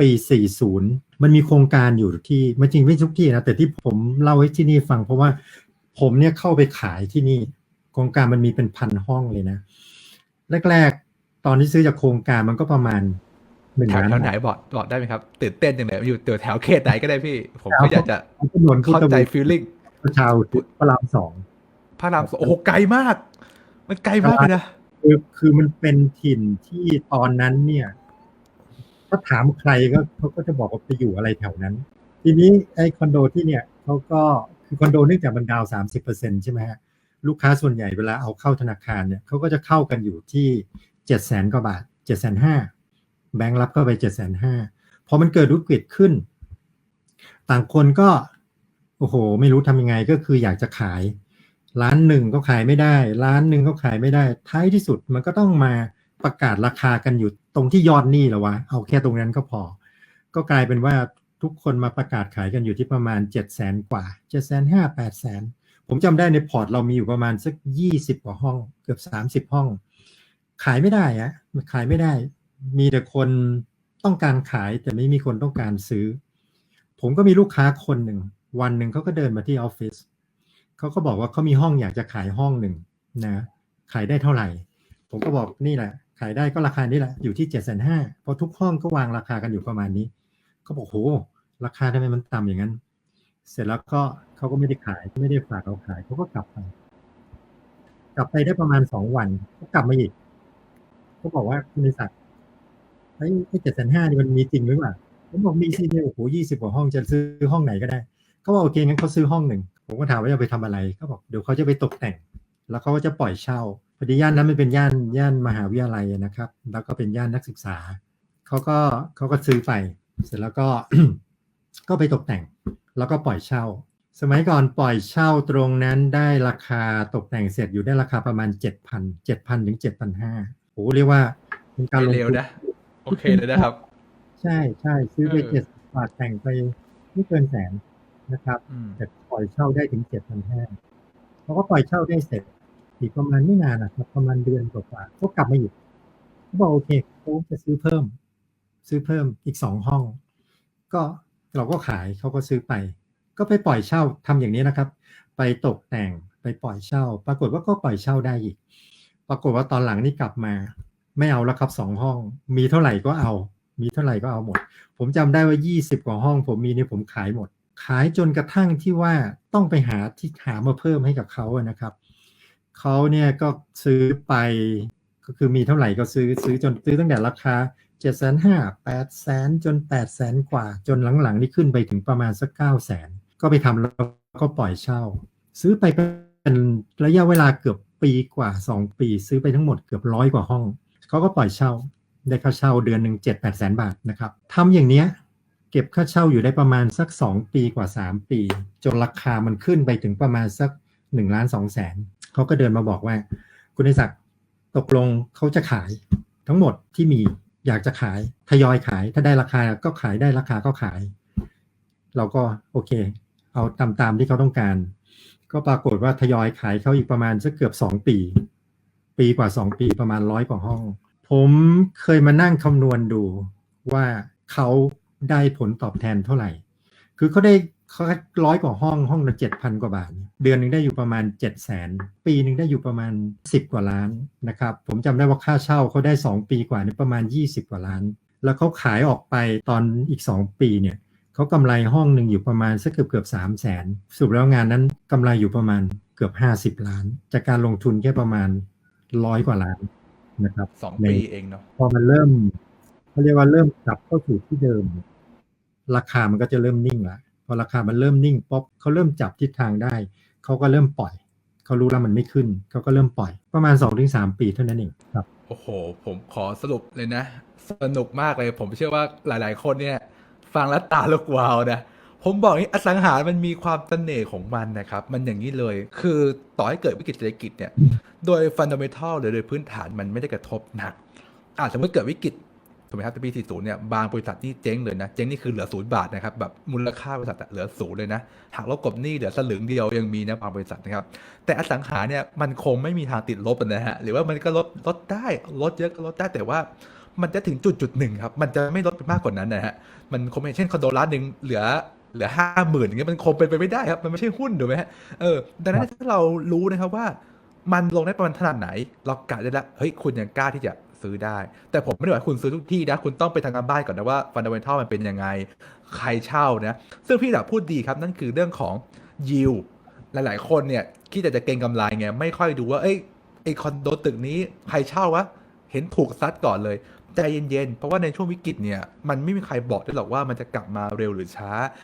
ปี 40 มันมีโครงการอยู่ที่ไม่จริงไม่ทุกที่นะแต่ที่ผมเล่าให้ที่นี่ฟัง เพราะว่าผมเนี่ยเข้าไปขายที่นี่โครงการมันมีเป็นพันห้องเลยนะ แรก ๆ ตอนที่ซื้อจากโครงการมันก็ประมาณหนึ่งแถวล้านแถวไหนบอกบอกได้ไหมครับตื่นเต้นจังเลยอยู่แถวเขตไหนก็ได้พี่ ผมก็อยากจะถนนพุทเข้าธใจวิฟีลลิ่งชาวพระรามสองพระรามสองโอ้โหไกลมาก มันไกลมากเลยนะคือคือมันเป็นถิ่นที่ตอนนั้นเนี่ย ถ้าถามใครก็เขาก็จะบอกว่าไปอยู่อะไรแถวนั้น ทีนี้ไอ้คอนโดที่เนี่ยเขาก็คือคอนโดเนื่องจากมันดาวสามสิบเปอร์เซ็นใช่ไหมฮะลูกค้าส่วนใหญ่เวลาเอาเข้าธนาคารเนี่ยเขาก็จะเข้ากันอยู่ที่เจ็ดแสนกว่าบาทเจ็ดแสนห้าแบงก์รับเข้าไปเจ็ดแสนห้าพอมันเกิดวิกฤตขึ้น ต่างคนก็โอ้โห ไม่รู้ทำยังไงก็คืออยากจะขาย ร้านหนึ่งก็ขายไม่ได้ ร้านหนึ่งก็ขายไม่ได้ ท้ายที่สุดมันก็ต้องมาประกาศราคากันอยู่ รงที่ยอดหนี้แล้ววะ เอาแค่ตรงนั้นก็พอ ก็กลายเป็นว่าทุกคนมาประกาศขายกันอยู่ที่ประมาณ 7 0 0แสนกว่า 7 5 0 0 0 8แสนผมจำได้ในพอร์ตเรามีอยู่ประมาณสัก 20 กว่าห้อง เกือบ 30 ห้อง ขายไม่ได้อะขายไม่ได้ มีแต่คนต้องการขายแต่ไม่มีคนต้องการซื้อ ผมก็มีลูกค้าคนหนึ่ง วันหนึ่งเขาก็เดินมาที่ออฟฟิศเขาก็บอกว่าเขามีห้องอยากจะขายห้องหนึ่งนะ ขายได้เท่าไหร่ ผมก็บอกนี่แหละ ขายได้ก็ราคานี้แหละอยู่ที่เจ็ดแสนห้าเพราะทุกห้องก็วางราคากันอยู่ประมาณนี้เขาบอกโหราคาทำไมมันต่ำอย่างนั้น เสร็จแล้วก็เขาก็ไม่ได้ขายไม่ได้ฝากเราขายเขาก็กลับไป กลับไปได้ประมาณสองวันก็กลับมาอีกเขาบอกว่าคุณนิสักไอ้ไอ้เจ็ดแสนห้านี่มันมีจริงหรือเปล่าผมบอกมีสิเนี่ยโอ้โหยี่สิบกว่าห้องจะซื้อห้องไหนก็ได้เขาบอกโอเคงั้นเขาซื้อห้องหนึ่งผมก็ถามว่าจะไปทำอะไรเขาบอกเดี๋ยวเขาจะไปตกแต่ง แล้วเขาก็จะปล่อยเช่า พอดีย่านนั้นมันเป็นย่านย่านมหาวิทยาลัยนะครับ แล้วก็เป็นย่านนักศึกษาเขาก็เขาก็ซื้อไป เสร็จแล้วก็ก็ไปตกแต่ง แล้วก็ปล่อยเช่า สมัยก่อนปล่อยเช่าตรงนั้นได้ราคาตกแต่งเสร็จอยู่ได้ราคาประมาณ 7,000 7,000ถึง7,500โอ้เรียกว่าเป็นการลงเร็วทุนนะโอเคเลยนะครับ ใช่ใช่ซื้อไปเออเจ็ดบาทแต่งไปไม่เกินแสนนะครับอืมแต่ปล่อยเช่าได้ถึงเจ็ดพันห้าเขาก็ปล่อยเช่าได้เสร็จ อีกประมาณไม่นานนะครับประมาณเดือนกว่าๆเขากลับมาอีกเขาบอกโอเคเขาจะซื้อเพิ่ม ซื้อเพิ่มอีกสองห้อง ก็เราก็ขายเขาก็ซื้อไป ก็ไปปล่อยเช่าทำอย่างนี้นะครับ ไปตกแต่งไปปล่อยเช่า ปรากฏว่าก็ปล่อยเช่าได้อีก ปรากฏว่าตอนหลังนี่กลับมา ไม่เอาแล้วครับสองห้อง มีเท่าไหร่ก็เอา มีเท่าไหร่ก็เอาหมด ผมจำได้ว่า20กว่าห้อง ผมมีเนี่ยผมขายหมด ขายจนกระทั่งที่ว่าต้องไปหาที่หามาเพิ่มให้กับเขาอะนะครับ เขาเนี่ยก็ซื้อไปก็คือมีเท่าไหร่ก็ซื้อซื้อจนซื้อตั้งแต่ราคา7 5 0 0 0 8 0 0 0 0จน8 0 0 0 0กว่า จนหลังๆ นี่ขึ้นไปถึงประมาณสัก9 0 0 0 0ก็ไปทำแล้วก็ปล่อยเช่า ซื้อไปเป็นระยะเวลาเกือบปีกว่า2ปี ซื้อไปทั้งหมดเกือบร้อยกว่าห้องเขาก็ปล่อยเช่า ได้ค่าเช่าเดือนหนึ่งเจ็ดแปดแสนบาทนะครับทำอย่างเนี้ยเก็บค่าเช่าอยู่ได้ประมาณสัก 2 ปีกว่า 3 ปี จนราคามันขึ้นไปถึงประมาณสัก1ล้าน2แสน เขาก็เดินมาบอกว่า คุณนิสักดิ์ตกลงเขาจะขายทั้งหมดที่มีอยากจะขายทยอยขาย ถ้าได้ราคาก็ขายได้ราคาก็ขาย เราก็โอเค เอาตามตามที่เขาต้องการ ก็ปรากฏว่าทยอยขายเขาอีกประมาณสักเกือบ2ปี ปีกว่า2ปีประมาณร้อยกว่าห้อง ผมเคยมานั่งคำนวณดูว่าเขาได้ผลตอบแทนเท่าไหร่ คือเขาได้ เขาร้อยกว่าห้องห้องละเจ็ดพันกว่าบาท เดือนหนึ่งได้อยู่ประมาณเจ็ดแสนปีหนึ่งได้อยู่ประมาณสิบกว่าล้านนะครับ ผมจำได้ว่าค่าเช่าเขาได้สองปีกว่านี่ประมาณยี่สิบกว่าล้าน แล้วเขาขายออกไปตอนอีกสองปีเนี่ยเขากำไรห้องหนึ่งอยู่ประมาณสักเกือบเกือบสามแสนสรุปแล้วงานนั้นกำไรอยู่ประมาณเกือบห้าสิบล้าน จากการลงทุนแค่ประมาณร้อยกว่าล้านนะครับสองในปีเองเนาะพอมันเริ่มเขาเรียกว่าเริ่มกลับเข้าสู่ที่เดิม ราคามันก็จะเริ่มนิ่งละ พอราคามันเริ่มนิ่งป๊อปเขาเริ่มจับทิศทางได้ เขาก็เริ่มปล่อย เขารู้แล้วมันไม่ขึ้น เขาก็เริ่มปล่อย ประมาณ2อถึงสปีเท่านั้นเองครับ โอ้โห ผมขอสรุปเลยนะ สนุกมากเลย ผมเชื่อว่าหลาย ๆ คนเนี่ย ฟังแล้วตาลุกวาวนะผมบอกนี้อสังหามันมีความเสน่ห์ของมันนะครับ มันอย่างนี้เลย คือต่อให้เกิดวิกฤตเศรษฐกิจเนี่ย โดยฟันดัมเ n ทัลหรือโดยพื้นฐานมันไม่ได้กระทบหนักอ่าสมมติเกิดวิกฤต ถูกไหมครับปี 40 เนี่ย บางบริษัทนี่เจ๊งเลยนะ เจ๊งนี่คือเหลือศูนย์บาทนะครับ แบบมูลค่าบริษัทเหลือศูนย์เลยนะ หากลบกบหนี้เหลือสลึงเดียวยังมีนะบางบริษัทนะครับ แต่อสังหาเนี่ยมันคงไม่มีทางติดลบนะฮะ หรือว่ามันก็ลดลดได้ ลดเยอะก็ลดได้ แต่ว่ามันจะถึงจุดจุดหนึ่งครับ มันจะไม่ลดไปมากกว่านั้นนะฮะ มันคงไม่เช่นคอนโดล้านหนึ่งเหลือเหลือห้าหมื่นอย่างเงี้ยมันคงเป็นไปไม่ได้ครับ มันไม่ใช่หุ้นถูกไหมฮะ เออ ดังนั้นถ้าเรารู้นะครับว่า มันลงได้ประมาณขนาดไหน เรากะได้ละ เฮ้ย คุณยังกล้าที่จะ ซื้อได้ แต่ผมไม่ได้บอกให้คุณซื้อทุกที่นะ คุณต้องไปทำการบ้านก่อนนะว่าฟันเดเมนทัลมันเป็นยังไง ใครเช่านะ ซึ่งพี่ดับพูดดีครับ นั่นคือเรื่องของยิวหลาย ๆ คนเนี่ยคิดแต่จะเก็งกำไรไงไม่ค่อยดูว่าเอ้ยไอคอนโดตึกนี้ใครเช่าวะเห็นถูกซัดก่อนเลยใจเย็น ๆ เพราะว่าในช่วงวิกฤตเนี่ย มันไม่มีใครบอกได้หรอกว่ามันจะกลับมาเร็วหรือช้า